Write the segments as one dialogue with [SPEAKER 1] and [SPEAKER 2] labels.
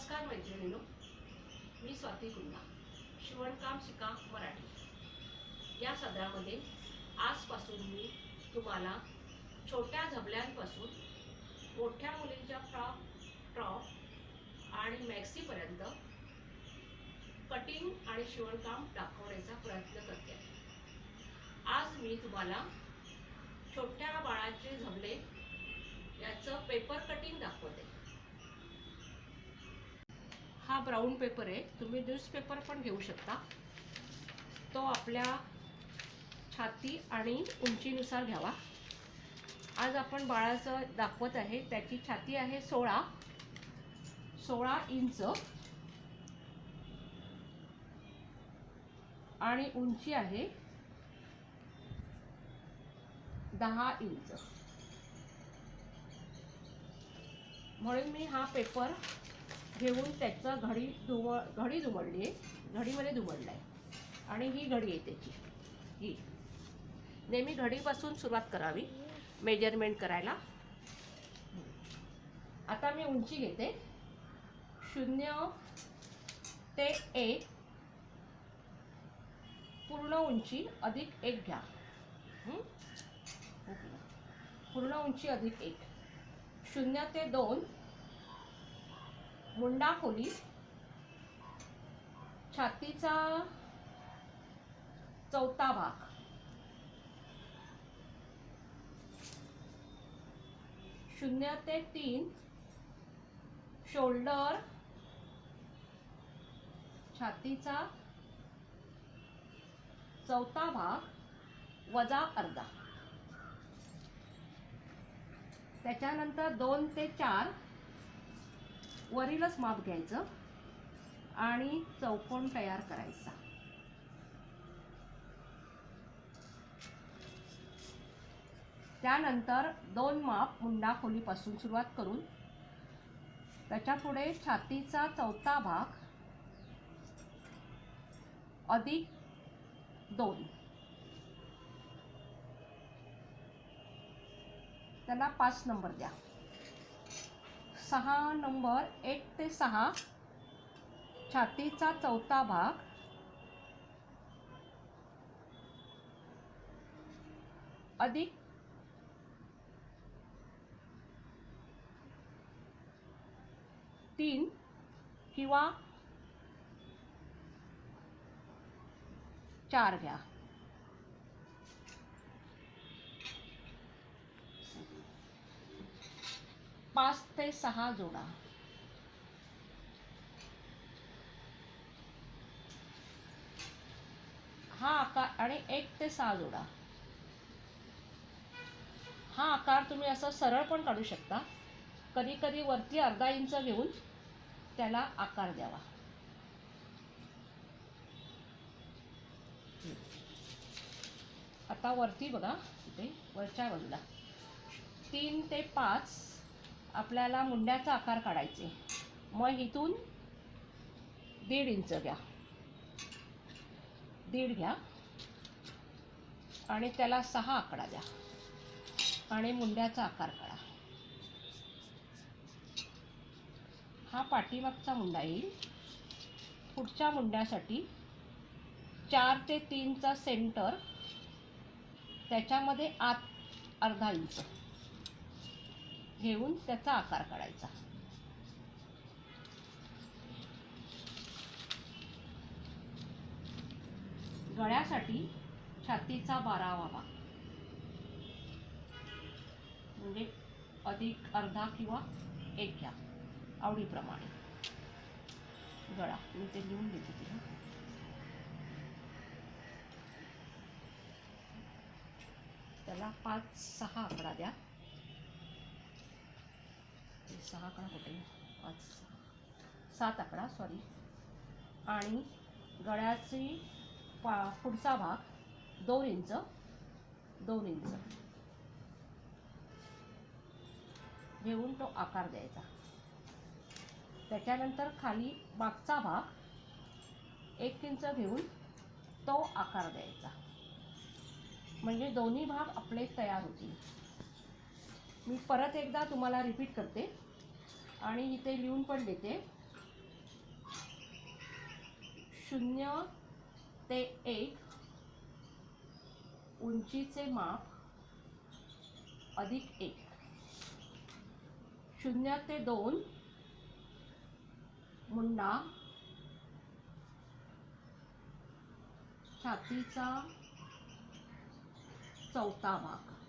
[SPEAKER 1] नमस्कार मैत्रिणीनो मी स्वाती कुंदा शिवणकाम शिका मराठी. या सदरामध्ये आजपासून मी तुम्हाला छोट्या झबल्यांपासून मोठ्या मुलींच्या फ्रॉक टॉप आणि मॅक्सीपर्यंत कटिंग आणि शिवणकाम दाखवण्याचा प्रयत्न करते. आज मी तुम्हाला छोट्या बाळाचे झबले याचं पेपर कटिंग दाखवते. हा ब्राऊन पेपर आहे. तुम्ही न्यूजपेपर पण घेऊ शकता. तो आपल्या छाती आणि उंचीनुसार घ्यावा. आज आपण बाळाचं दाखवत आहे. त्याची छाती आहे सोळा. सोळा इंच. आणि उंची आहे दहा इंच. म्हणून मी हा पेपर घेऊन त्याचं घडी दुम घडी दुमडली. आहे घडीमध्ये दुमडला आहे आणि ही घडी आहे त्याची. ही. नेहमी घडीपासून सुरुवात करावी. मेजरमेंट करायला. आता मी उंची घेते. शून्य ते एक. पूर्ण उंची अधिक एक घ्या. पूर्ण उंची अधिक एक. शून्य ते दोन. मुंडा खोली छातीचा चौथा भाग. शून्य ते तीन. शोल्डर. छातीचा चौथा भाग वजा अर्धा. त्याच्यानंतर दोन ते चार. वरीलच माप घ्यायचं आणि चौकोन तयार करायचा. त्यानंतर दोन माप मुंडा खोलीपासून सुरुवात करून त्याच्या पुढे छातीचा चौथा भाग अधिक दोन. त्याला पाच नंबर द्या. सहा नंबर एक ते सहा. छातीचा चौथा भाग. अधिक. तीन किंवा चार घ्या. पाच ते सहा जोडा. हा आकार आणि एक ते सहा जोडा. हा आकार तुम्ही असं सरळ पण काढू शकता. कधी कधी वरती अर्धा इंच घेऊन त्याला आकार द्यावा. आता वरती बघा इथे वरच्या बाजूला. तीन ते पाच आपल्याला मुंड्याचा आकार काढायचे. मग इथून दीड इंच घ्या. दीड घ्या. आणि त्याला सहा आकडा द्या. आणि मुंड्याचा आकार काढा. हा पाठीमागचा मुंडा येईल. पुढच्या मुंड्यासाठी चार ते तीनचा सेंटर त्याच्यामध्ये आत अर्धा इंच. घेऊन त्याचा आकार काढायचा. गळ्यासाठी छातीचा बारावा व्हावा म्हणजे अधिक अर्धा किंवा एक घ्या आवडीप्रमाणे. गळा मी ते लिहून देते तिला. त्याला पाच सहा आकडा द्या. सहा आकडा कुठे पाच सात आकडा सॉरी आणि गळ्याची पा पुढचा भाग दोन इंच दोन इंच. घेऊन तो आकार द्यायचा. त्याच्यानंतर खाली मागचा भाग एक इंच घेऊन तो आकार द्यायचा. म्हणजे दोन्ही भाग आपले तयार होतील. मी परत एकदा तुम्हाला रिपीट करते. आणि इथे लिहून पण देते. शून्य ते एक उंचीचे माप अधिक एक. शून्य ते दोन मुंडा छातीचा चौथा भाग.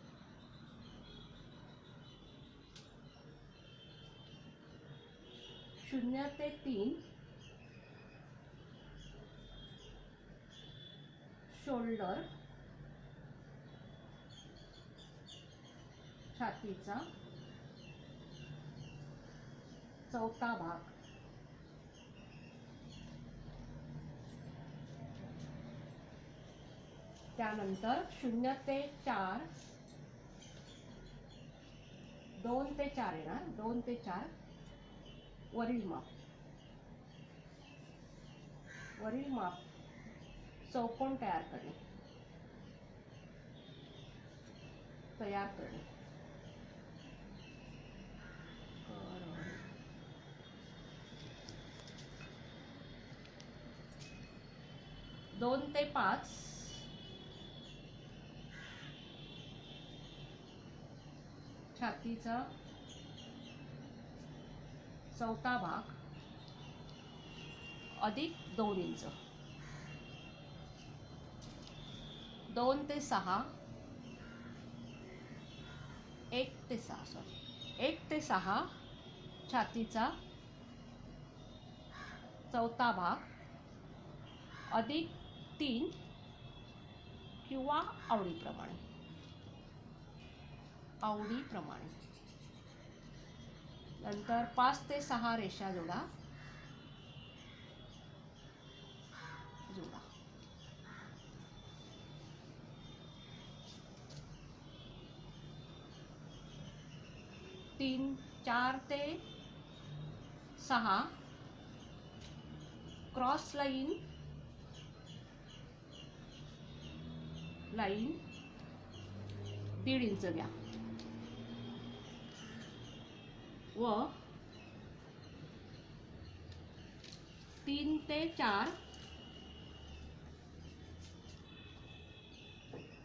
[SPEAKER 1] शून्य ते तीन शोल्डर छातीचा चौथा भाग. त्यानंतर शून्य ते चार दोन ते चार येणार दोन ते चार वरील माप. वरील माप चौकोन तयार करणे. तयार करणे. दोन ते पाच. छातीचा चौथा भाग. अधिक दोन इंच. दोन ते सहा. एक ते सहा सॉरी एक ते सहा छातीचा चौथा भाग. अधिक तीन किंवा आवडीप्रमाणे आवडीप्रमाणे नंतर पाच ते सहा रेषा जोडा. जोडा. तीन चार ते सहा. Cross line. लाईन. दीड इंच घ्या व तीन ते चार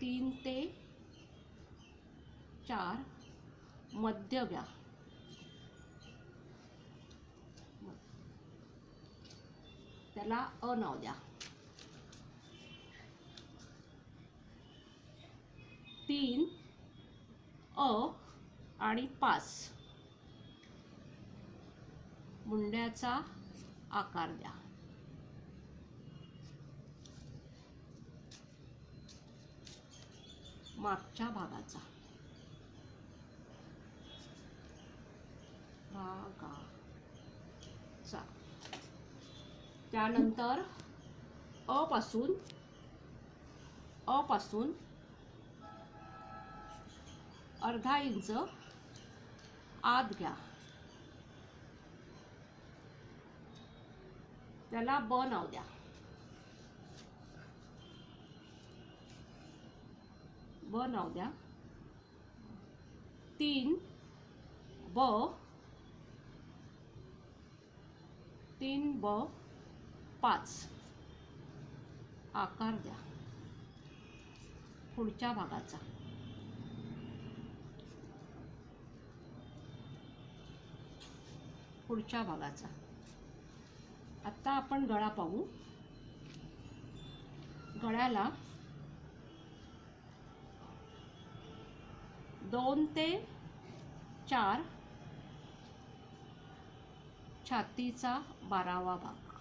[SPEAKER 1] तीन ते चार मध्य घ्या त्याला अ नाव द्या. तीन अ आणि पाच. मुंड्याचा आकार द्या. मागच्या भागाचा. भागाचा. त्यानंतर अ पासून अ पासून अर्धा इंच आत घ्या. त्याला ब नाव द्या. ब नाव द्या. तीन ब तीन ब पाच. आकार द्या. पुढच्या भागाचा. पुढच्या भागाचा. आत्ता आपण गळा पाहू. गळ्याला दोन ते चार छातीचा बारावा भाग.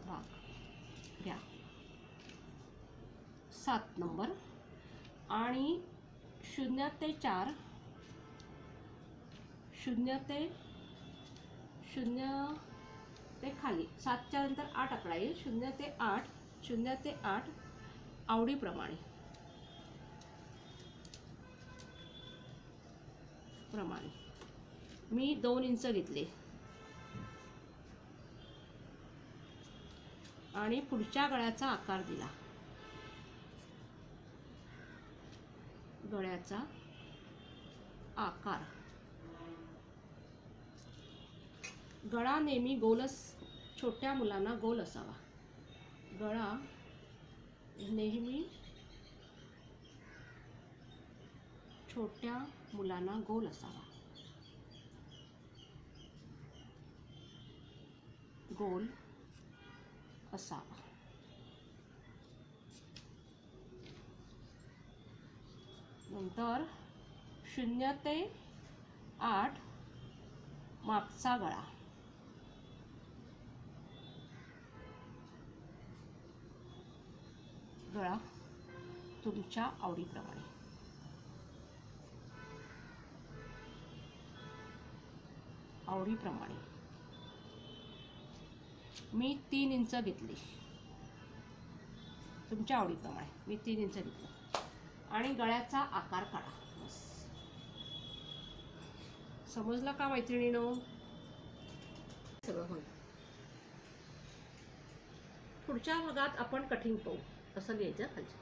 [SPEAKER 1] भाग. घ्या. सात नंबर. आणि शून्य ते चार शून्य ते शून्य ते खाली. सातच्या नंतर आठ आकडा येईल. शून्य ते आठ शून्य ते आठ आवडीप्रमाणे. प्रमाणे. मी दोन इंच घेतले. आणि पुढच्या गळ्याचा आकार दिला. गळ्याचा आकार. गळा नेहमी गोलस छोट्या मुलांना गोल असावा. गळा नेहमी छोट्या मुलांना गोल असावा. गोल असावा. नंतर शून्य ते आठ मागचा गळा. गळा तुमच्या आवडीप्रमाणे. आवडीप्रमाणे. मी तीन इंच घेतली. तुमच्या आवडीप्रमाणे. मी तीन इंच घेतलं. आणि गळ्याचा आकार काढा. बस. समजलं का मैत्रिणीनो? सगळं होईल. पुढच्या भागात आपण कठीण पाहू. असं लिहायचं खालचं